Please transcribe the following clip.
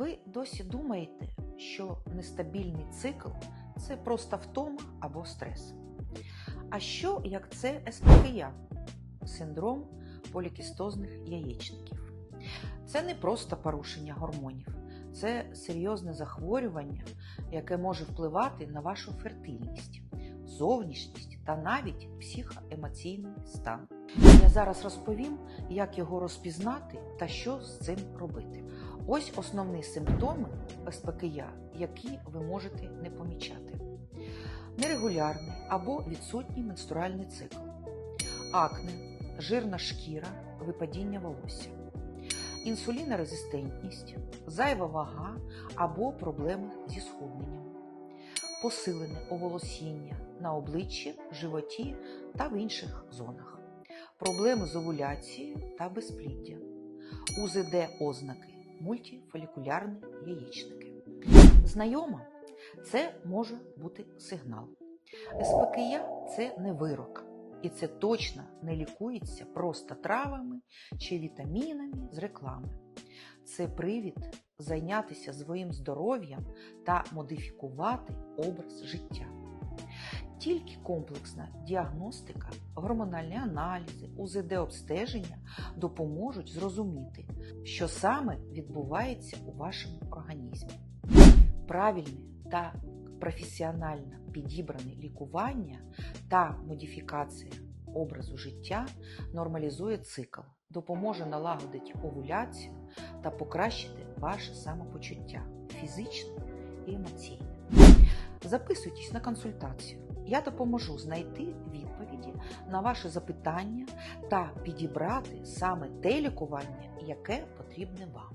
Ви досі думаєте, що нестабільний цикл це просто втома або стрес. А що як це СПКЯ синдром полікістозних яєчників? Це не просто порушення гормонів, це серйозне захворювання, яке може впливати на вашу фертильність, зовнішність та навіть психоемоційний стан. Я зараз розповім, як його розпізнати та що з цим робити. Ось основні симптоми СПКЯ, які ви можете не помічати: нерегулярний або відсутній менструальний цикл, акне, жирна шкіра, випадіння волосся, інсулінорезистентність, зайва вага або проблеми зі схудненням, посилене оволосіння на обличчі, животі та в інших зонах, проблеми з овуляцією та безпліддя, УЗД ознаки, мультифолікулярні яєчники. Знайомо, це може бути сигнал. СПКЯ це не вирок, і це точно не лікується просто травами чи вітамінами з реклами. Це привід зайнятися своїм здоров'ям та модифікувати образ життя. Тільки комплексна діагностика, гормональні аналізи, УЗД-обстеження допоможуть зрозуміти, що саме відбувається у вашому організмі. Правильне та професіонально підібране лікування та модифікація образу життя нормалізує цикл, допоможе налагодити овуляцію та покращити ваше самопочуття фізичне і емоційне. Записуйтесь на консультацію. Я допоможу знайти відповіді на ваші запитання та підібрати саме те лікування, яке потрібне вам.